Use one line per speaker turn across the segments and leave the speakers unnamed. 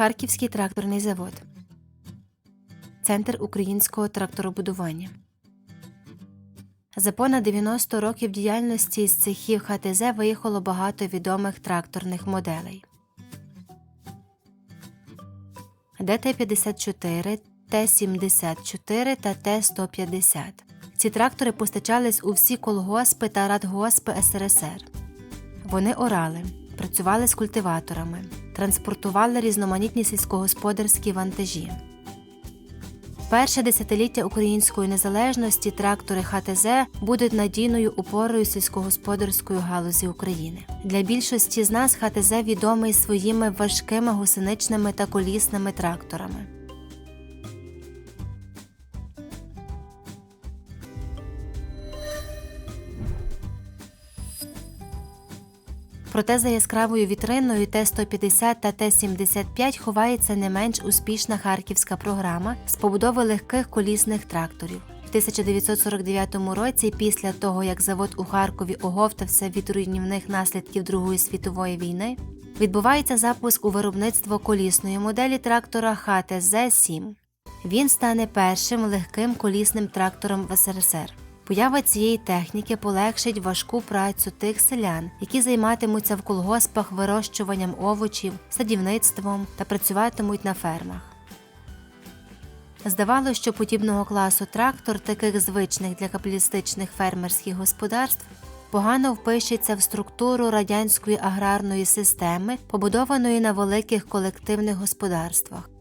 Харківський тракторний завод. Центр українського тракторобудування. За понад 90 років діяльності з цехів ХТЗ виїхало багато відомих тракторних моделей. ДТ-54, Т-74 та Т-150. Ці трактори постачались у всі колгоспи та радгоспи СРСР. Вони орали, працювали з культиваторами, транспортували різноманітні сільськогосподарські вантажі. Перше десятиліття української незалежності трактори ХТЗ будуть надійною опорою сільськогосподарської галузі України. Для більшості з нас ХТЗ відомий своїми важкими гусеничними та колісними тракторами. Проте за яскравою вітриною Т-150 та Т-75 ховається не менш успішна харківська програма з побудови легких колісних тракторів. В 1949 році, після того як завод у Харкові оговтався від руйнівних наслідків Другої світової війни, відбувається запуск у виробництво колісної моделі трактора ХТЗ-7. Він стане першим легким колісним трактором в СРСР. Поява цієї техніки полегшить важку працю тих селян, які займатимуться в колгоспах вирощуванням овочів, садівництвом та працюватимуть на фермах. Здавалося, що подібного класу трактор, таких звичних для капіталістичних фермерських господарств, погано впишеться в структуру радянської аграрної системи, побудованої на великих колективних господарствах.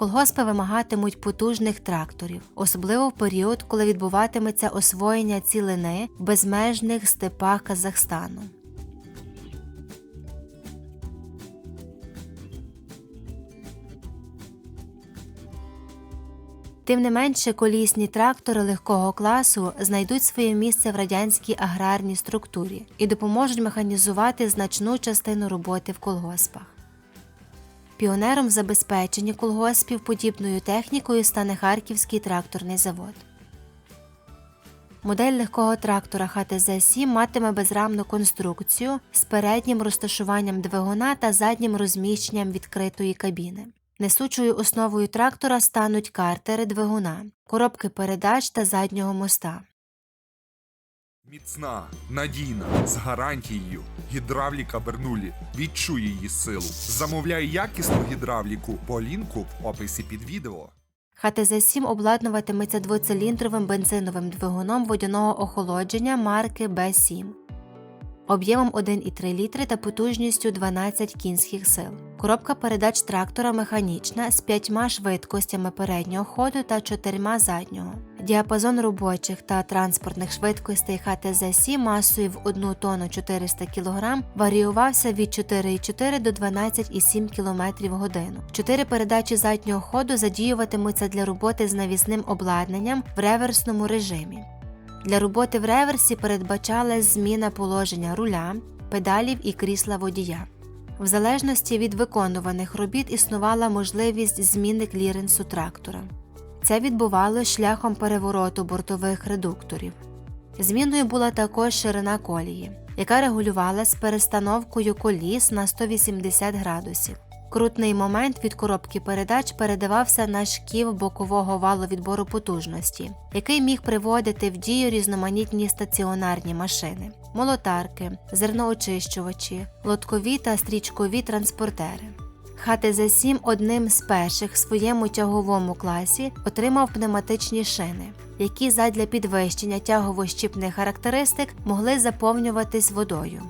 Колгоспи вимагатимуть потужних тракторів, особливо в період, коли відбуватиметься освоєння цілини в безмежних степах Казахстану. Тим не менше, колісні трактори легкого класу знайдуть своє місце в радянській аграрній структурі і допоможуть механізувати значну частину роботи в колгоспах. Піонером в забезпеченні колгоспів подібною технікою стане Харківський тракторний завод. Модель легкого трактора ХТЗ-7 матиме безрамну конструкцію з переднім розташуванням двигуна та заднім розміщенням відкритої кабіни. Несучою основою трактора стануть картери двигуна, коробки передач та заднього моста.
Міцна, надійна, з гарантією. Гідравліка Бернулі. Відчуй її силу. Замовляй якісну гідравліку по лінку в описі під відео.
ХТЗ-7 обладнуватиметься двоциліндровим бензиновим двигуном водяного охолодження марки Б7 об'ємом 1,3 літри та потужністю 12 кінських сил. Коробка передач трактора механічна з п'ятьма швидкостями переднього ходу та чотирма заднього. Діапазон робочих та транспортних швидкостей ХТЗ-7 масою в 1 тонну 400 кг варіювався від 4,4 до 12,7 км в годину. Чотири передачі заднього ходу задіюватимуться для роботи з навісним обладнанням в реверсному режимі. Для роботи в реверсі передбачалась зміна положення руля, педалів і крісла водія. В залежності від виконуваних робіт існувала можливість зміни кліренсу трактора. Це відбувалося шляхом перевороту бортових редукторів. Зміною була також ширина колії, яка регулювалась перестановкою коліс на 180 градусів. Крутний момент від коробки передач передавався на шків бокового валу відбору потужності, який міг приводити в дію різноманітні стаціонарні машини, молотарки, зерноочищувачі, лоткові та стрічкові транспортери. ХТЗ-7 одним з перших в своєму тяговому класі отримав пневматичні шини, які задля підвищення тягово-щіпних характеристик могли заповнюватись водою.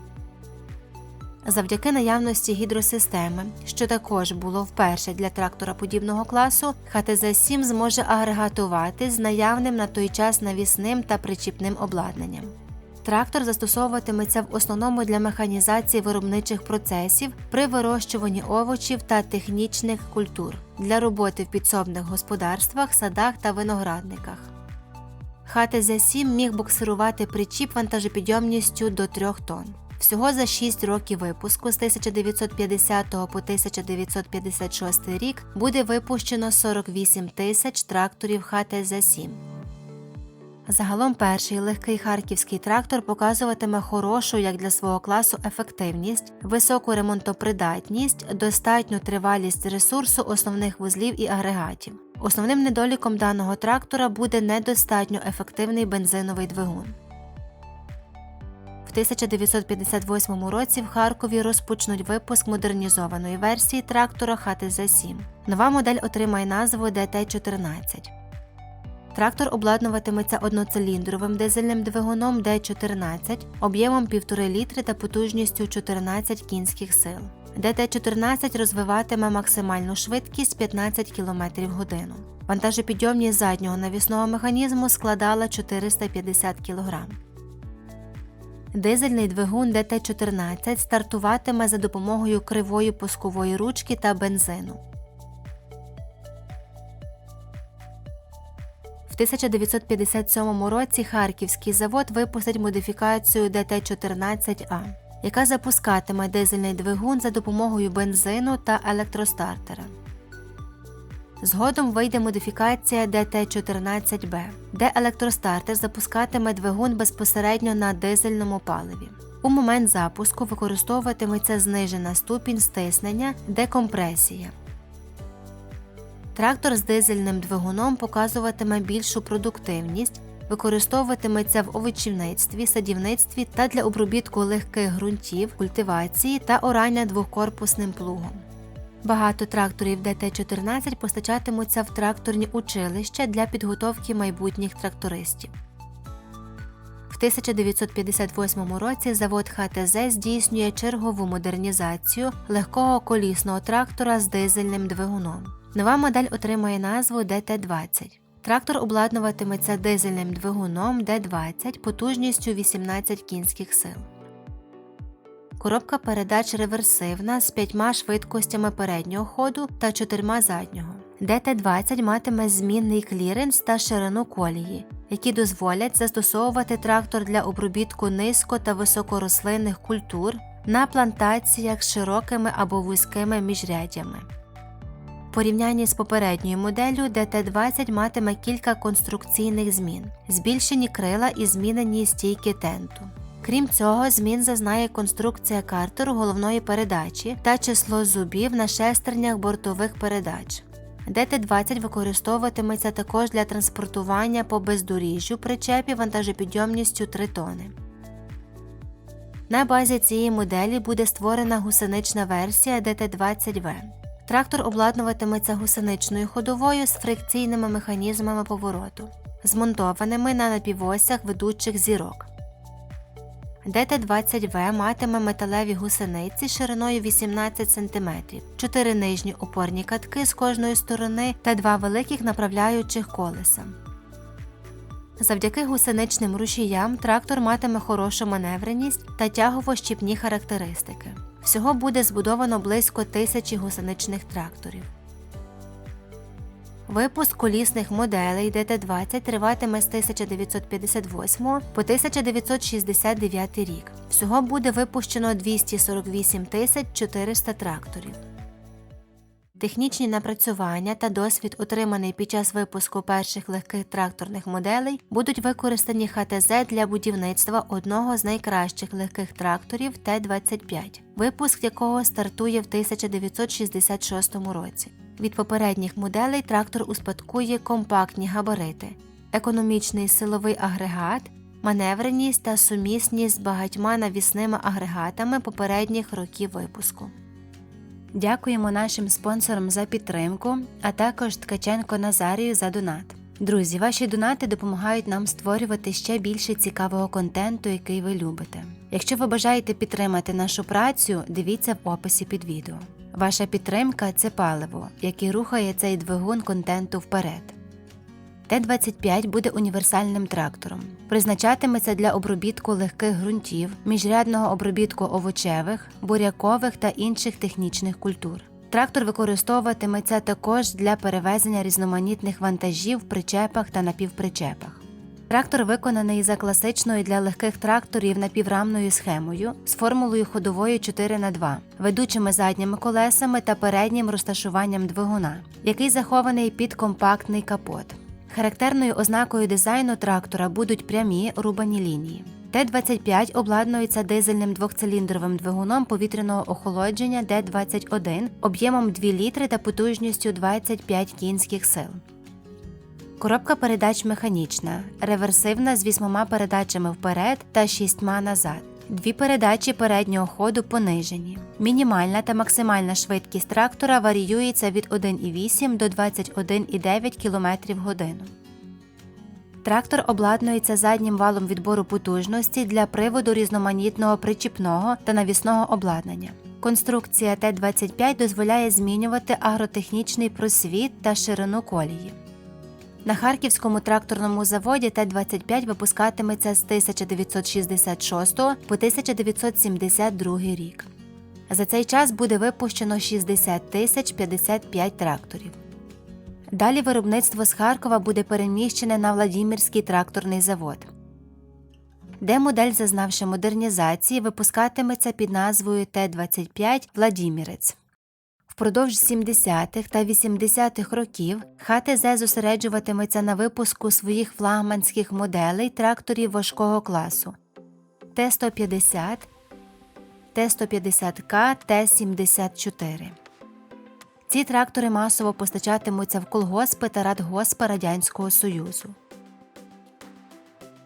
Завдяки наявності гідросистеми, що також було вперше для трактора подібного класу, ХТЗ-7 зможе агрегатувати з наявним на той час навісним та причіпним обладнанням. Трактор застосовуватиметься в основному для механізації виробничих процесів при вирощуванні овочів та технічних культур для роботи в підсобних господарствах, садах та виноградниках. ХТЗ-7 міг буксирувати причіп вантажопідйомністю до 3 тонн. Всього за 6 років випуску з 1950 по 1956 рік буде випущено 48 тисяч тракторів ХТЗ-7. Загалом перший легкий харківський трактор показуватиме хорошу як для свого класу ефективність, високу ремонтопридатність, достатню тривалість ресурсу основних вузлів і агрегатів. Основним недоліком даного трактора буде недостатньо ефективний бензиновий двигун. В 1958 році в Харкові розпочнуть випуск модернізованої версії трактора ХТЗ-7. Нова модель отримає назву ДТ-14. Трактор обладнуватиметься одноциліндровим дизельним двигуном Д14 об'ємом 1,5 літри та потужністю 14 кінських сил. ДТ-14 розвиватиме максимальну швидкість 15 км в годину. Вантажопідйомність заднього навісного механізму складала 450 кг. Дизельний двигун ДТ-14 стартуватиме за допомогою кривої пускової ручки та бензину. В 1957 році Харківський завод випустить модифікацію ДТ-14А, яка запускатиме дизельний двигун за допомогою бензину та електростартера. Згодом вийде модифікація ДТ-14Б, де електростартер запускатиме двигун безпосередньо на дизельному паливі. У момент запуску використовуватиметься знижена ступінь стиснення декомпресія. Трактор з дизельним двигуном показуватиме більшу продуктивність, використовуватиметься в овочівництві, садівництві та для обробітку легких ґрунтів, культивації та орання двохкорпусним плугом. Багато тракторів ДТ-14 постачатимуться в тракторні училища для підготовки майбутніх трактористів. В 1958 році завод ХТЗ здійснює чергову модернізацію легкого колісного трактора з дизельним двигуном. Нова модель отримає назву ДТ-20. Трактор обладнуватиметься дизельним двигуном Д-20 потужністю 18 кінських сил. Коробка передач реверсивна з п'ятьма швидкостями переднього ходу та чотирма заднього. ДТ-20 матиме змінний кліренс та ширину колії, які дозволять застосовувати трактор для обробітку низько та високорослинних культур на плантаціях з широкими або вузькими міжрядями. В порівнянні з попередньою моделлю ДТ-20 матиме кілька конструкційних змін: збільшені крила і змінені стійки тенту. Крім цього, змін зазнає конструкція картеру головної передачі та число зубів на шестернях бортових передач. ДТ-20 використовуватиметься також для транспортування по бездоріжжю причепів вантажопідйомністю 3 тони. На базі цієї моделі буде створена гусенична версія ДТ-20В. Трактор обладнуватиметься гусеничною ходовою з фрикційними механізмами повороту, змонтованими на напівосях ведучих зірок. ДТ-20В матиме металеві гусениці шириною 18 см, 4 нижні опорні катки з кожної сторони та два великих направляючих колеса. Завдяки гусеничним рушіям трактор матиме хорошу маневреність та тягово-щіпні характеристики. Всього буде збудовано близько тисячі гусеничних тракторів. Випуск колісних моделей ДТ-20 триватиме з 1958 по 1969 рік. Всього буде випущено 248 тисяч 400 тракторів. Технічні напрацювання та досвід, отриманий під час випуску перших легких тракторних моделей, будуть використані ХТЗ для будівництва одного з найкращих легких тракторів Т-25, випуск якого стартує в 1966 році. Від попередніх моделей трактор успадкує компактні габарити, економічний силовий агрегат, маневреність та сумісність з багатьма навісними агрегатами попередніх років випуску. Дякуємо нашим спонсорам за підтримку, а також Ткаченко Назарію за донат. Друзі, ваші донати допомагають нам створювати ще більше цікавого контенту, який ви любите. Якщо ви бажаєте підтримати нашу працю, дивіться в описі під відео. Ваша підтримка це паливо, яке рухає цей двигун контенту вперед. Т-25 буде універсальним трактором. Призначатиметься для обробітку легких ґрунтів, міжрядного обробітку овочевих, бурякових та інших технічних культур. Трактор використовуватиметься також для перевезення різноманітних вантажів в причепах та напівпричепах. Трактор виконаний за класичною для легких тракторів напіврамною схемою з формулою ходової 4х2, ведучими задніми колесами та переднім розташуванням двигуна, який захований під компактний капот. Характерною ознакою дизайну трактора будуть прямі рубані лінії. Т-25 обладнується дизельним двохциліндровим двигуном повітряного охолодження Д-21 об'ємом 2 літри та потужністю 25 кінських сил. Коробка передач механічна, реверсивна з вісьмома передачами вперед та шістьма назад. Дві передачі переднього ходу понижені. Мінімальна та максимальна швидкість трактора варіюється від 1,8 до 21,9 км годину. Трактор обладнується заднім валом відбору потужності для приводу різноманітного причіпного та навісного обладнання. Конструкція Т-25 дозволяє змінювати агротехнічний просвіт та ширину колії. На Харківському тракторному заводі Т-25 випускатиметься з 1966 по 1972 рік. За цей час буде випущено 60 тисяч 55 тракторів. Далі виробництво з Харкова буде переміщене на Владімірський тракторний завод, де модель, зазнавши модернізації, випускатиметься під назвою Т-25 Владімірець. Впродовж 70-х та 80-х років ХТЗ зосереджуватиметься на випуску своїх флагманських моделей тракторів важкого класу Т-150, Т-150К, Т-74. Ці трактори масово постачатимуться в колгоспи та радгоспи Радянського Союзу.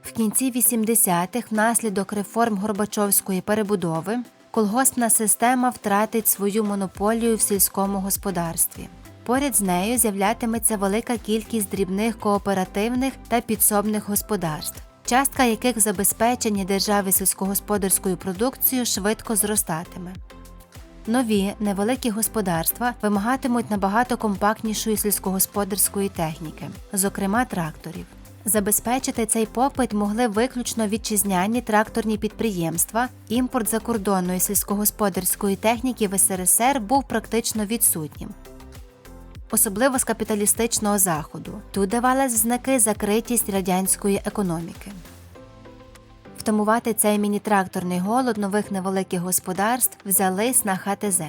В кінці 80-х внаслідок реформ Горбачовської перебудови колгоспна система втратить свою монополію в сільському господарстві. Поряд з нею з'являтиметься велика кількість дрібних кооперативних та підсобних господарств, частка яких в забезпеченні держави сільськогосподарською продукцією швидко зростатиме. Нові невеликі господарства вимагатимуть набагато компактнішої сільськогосподарської техніки, зокрема тракторів. Забезпечити цей попит могли виключно вітчизняні тракторні підприємства. Імпорт закордонної сільськогосподарської техніки в СРСР був практично відсутнім. Особливо з капіталістичного заходу. Тут давалась в знаки закритість радянської економіки. Втамувати цей міні-тракторний голод нових невеликих господарств взялись на ХТЗ.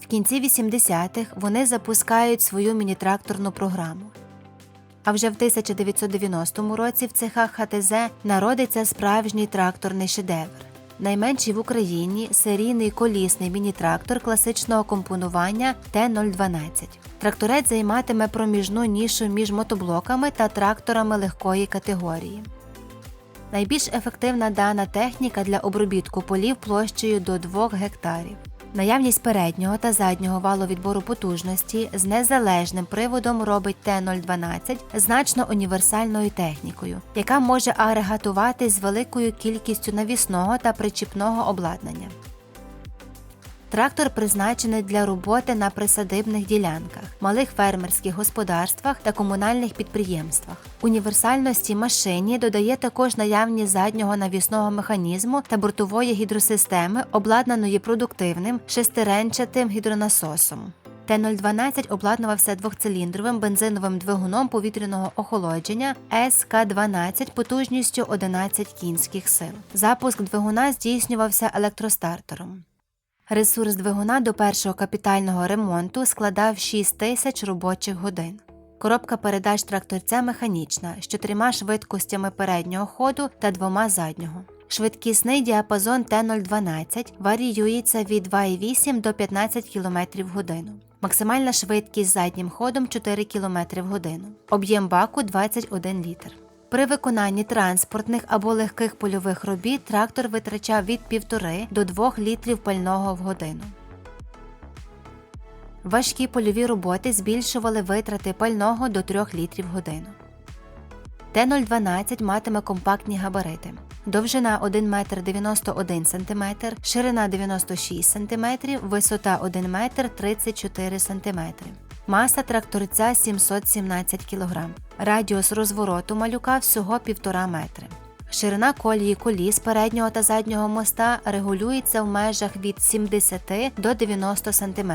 В кінці 80-х вони запускають свою міні-тракторну програму. А вже в 1990 році в цехах ХТЗ народиться справжній тракторний шедевр. Найменший в Україні серійний колісний міні-трактор класичного компонування Т-012. Тракторець займатиме проміжну нішу між мотоблоками та тракторами легкої категорії. Найбільш ефективна дана техніка для обробітку полів площею до 2 гектарів. Наявність переднього та заднього валу відбору потужності з незалежним приводом робить Т-012 значно універсальною технікою, яка може агрегатуватись з великою кількістю навісного та причіпного обладнання. Трактор призначений для роботи на присадибних ділянках, малих фермерських господарствах та комунальних підприємствах. Універсальності машині додає також наявність заднього навісного механізму та бортової гідросистеми, обладнаної продуктивним шестиренчатим гідронасосом. Т-012 обладнувався двохциліндровим бензиновим двигуном повітряного охолодження СК-12 потужністю 11 кінських сил. Запуск двигуна здійснювався електростартером. Ресурс двигуна до першого капітального ремонту складав 6 тисяч робочих годин. Коробка передач тракторця механічна з чотирма швидкостями переднього ходу та двома заднього. Швидкісний діапазон Т-012 варіюється від 2,8 до 15 км в годину. Максимальна швидкість заднім ходом 4 км в годину. Об'єм баку 21 літр. При виконанні транспортних або легких польових робіт трактор витрачав від 1,5 до 2 літрів пального в годину. Важкі польові роботи збільшували витрати пального до 3 літрів в годину. Т-012 матиме компактні габарити. Довжина 1 метр 91 см, ширина 96 см, висота 1 метр 34 см. Маса тракторця 717 кг. Радіус розвороту малюка всього 1,5 метри. Ширина колії коліс переднього та заднього моста регулюється в межах від 70 до 90 см.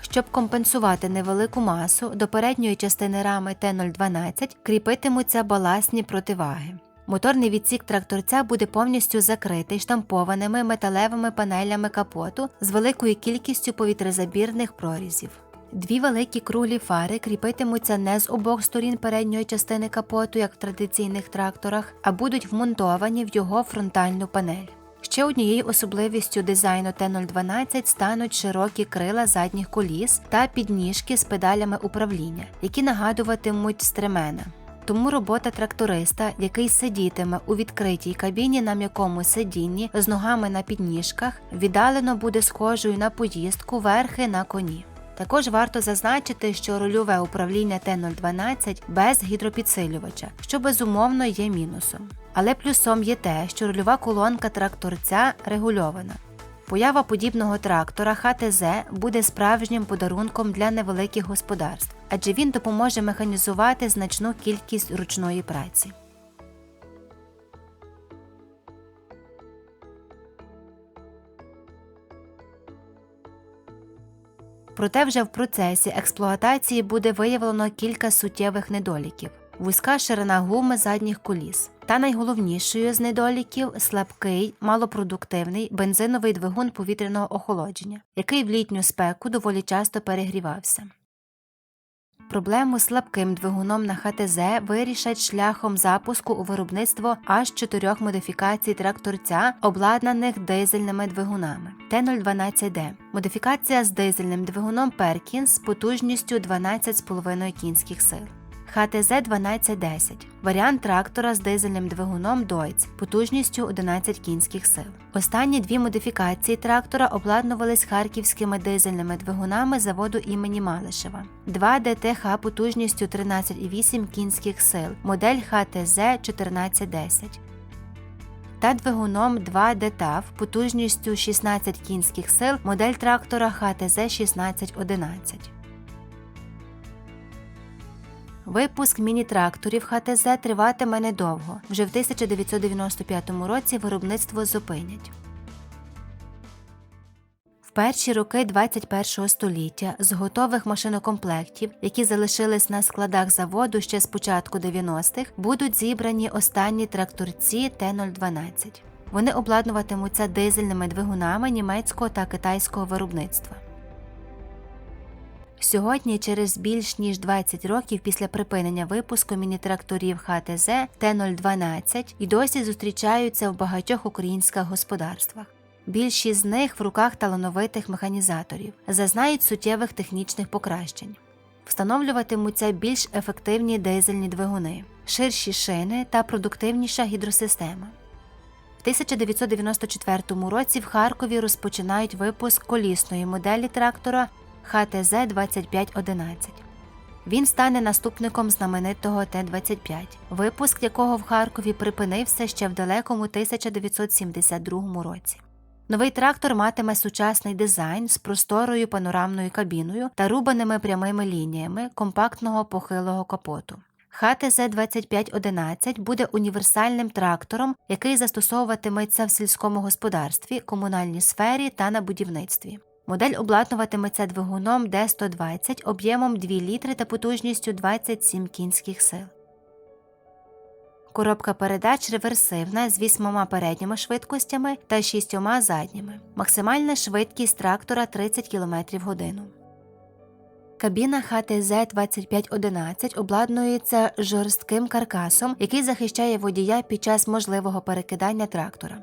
Щоб компенсувати невелику масу, до передньої частини рами Т-012 кріпитимуться баласні противаги. Моторний відсік тракторця буде повністю закритий штампованими металевими панелями капоту з великою кількістю повітрезабірних прорізів. Дві великі круглі фари кріпитимуться не з обох сторін передньої частини капоту, як в традиційних тракторах, а будуть вмонтовані в його фронтальну панель. Ще однією особливістю дизайну Т-012 стануть широкі крила задніх коліс та підніжки з педалями управління, які нагадуватимуть стремена. Тому робота тракториста, який сидітиме у відкритій кабіні на м'якому сидінні з ногами на підніжках, віддалено буде схожою на поїздку верхи на коні. Також варто зазначити, що рульове управління Т-012 без гідропідсилювача, що безумовно є мінусом. Але плюсом є те, що рульова колонка тракторця регульована. Поява подібного трактора ХТЗ буде справжнім подарунком для невеликих господарств, адже він допоможе механізувати значну кількість ручної праці. Проте вже в процесі експлуатації буде виявлено кілька суттєвих недоліків: вузька ширина гуми задніх коліс. Та найголовнішою з недоліків слабкий, малопродуктивний бензиновий двигун повітряного охолодження, який в літню спеку доволі часто перегрівався. Проблему з слабким двигуном на ХТЗ вирішать шляхом запуску у виробництво аж чотирьох модифікацій тракторця, обладнаних дизельними двигунами. Т-012Д – модифікація з дизельним двигуном Перкінс з потужністю 12,5 кінських сил. ХТЗ-1210 – варіант трактора з дизельним двигуном Deutz потужністю 11 кінських сил. Останні дві модифікації трактора обладнувались харківськими дизельними двигунами заводу імені Малишева. 2 ДТХ потужністю 13,8 кінських сил, модель ХТЗ-1410 та двигуном 2 ДТАВ потужністю 16 кінських сил, модель трактора ХТЗ-1611. Випуск міні-тракторів ХТЗ триватиме недовго. Вже в 1995 році виробництво зупинять. В перші роки 21 століття з готових машинокомплектів, які залишились на складах заводу ще з початку 90-х, будуть зібрані останні тракторці Т-012. Вони обладнуватимуться дизельними двигунами німецького та китайського виробництва. Сьогодні, через більш ніж 20 років після припинення випуску міні-тракторів ХТЗ Т-012 і досі зустрічаються в багатьох українських господарствах. Більшість з них в руках талановитих механізаторів зазнають суттєвих технічних покращень. Встановлюватимуться більш ефективні дизельні двигуни, ширші шини та продуктивніша гідросистема. В 1994 році в Харкові розпочинають випуск колісної моделі трактора ХТЗ-2511. Він стане наступником знаменитого Т-25, випуск якого в Харкові припинився ще в далекому 1972 році. Новий трактор матиме сучасний дизайн з просторою панорамною кабіною та рубаними прямими лініями компактного похилого капоту. ХТЗ-2511 буде універсальним трактором, який застосовуватиметься в сільському господарстві, комунальній сфері та на будівництві. Модель обладнуватиметься двигуном Д120 об'ємом 2 літри та потужністю 27 кінських сил. Коробка передач реверсивна з вісьмома передніми швидкостями та шістьома задніми. Максимальна швидкість трактора 30 км годину. Кабіна ХТЗ-2511 обладнується жорстким каркасом, який захищає водія під час можливого перекидання трактора.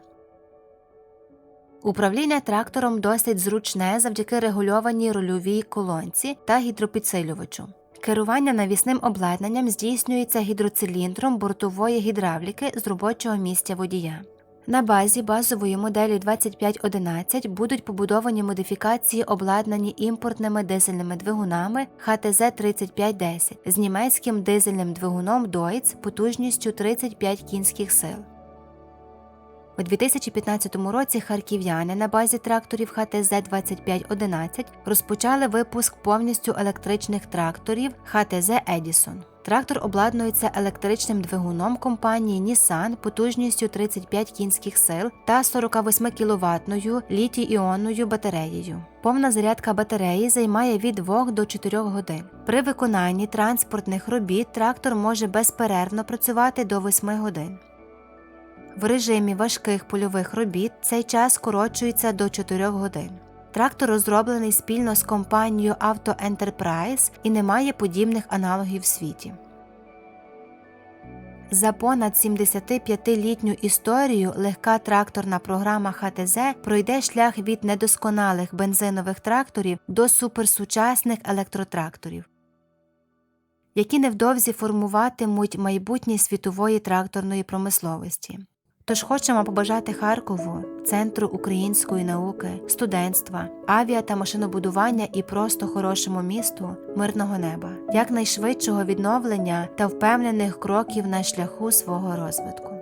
Управління трактором досить зручне завдяки регульованій рульовій колонці та гідропідсилювачу. Керування навісним обладнанням здійснюється гідроциліндром бортової гідравліки з робочого місця водія. На базі базової моделі 2511 будуть побудовані модифікації, обладнані імпортними дизельними двигунами ХТЗ-3510 з німецьким дизельним двигуном Deutz потужністю 35 кінських сил. У 2015 році харків'яни на базі тракторів ХТЗ-2511 розпочали випуск повністю електричних тракторів ХТЗ Едісон. Трактор обладнується електричним двигуном компанії Nissan потужністю 35 кінських сил та 48 кіловатною літій-іонною батареєю. Повна зарядка батареї займає від 2 до 4 годин. При виконанні транспортних робіт трактор може безперервно працювати до 8 годин. В режимі важких польових робіт цей час скорочується до 4 годин. Трактор розроблений спільно з компанією Auto Enterprise і не має подібних аналогів в світі. За понад 75-літню історію легка тракторна програма ХТЗ пройде шлях від недосконалих бензинових тракторів до суперсучасних електротракторів, які невдовзі формуватимуть майбутнє світової тракторної промисловості. Тож хочемо побажати Харкову, центру української науки, студентства, авіа та машинобудування і просто хорошому місту мирного неба, якнайшвидшого відновлення та впевнених кроків на шляху свого розвитку.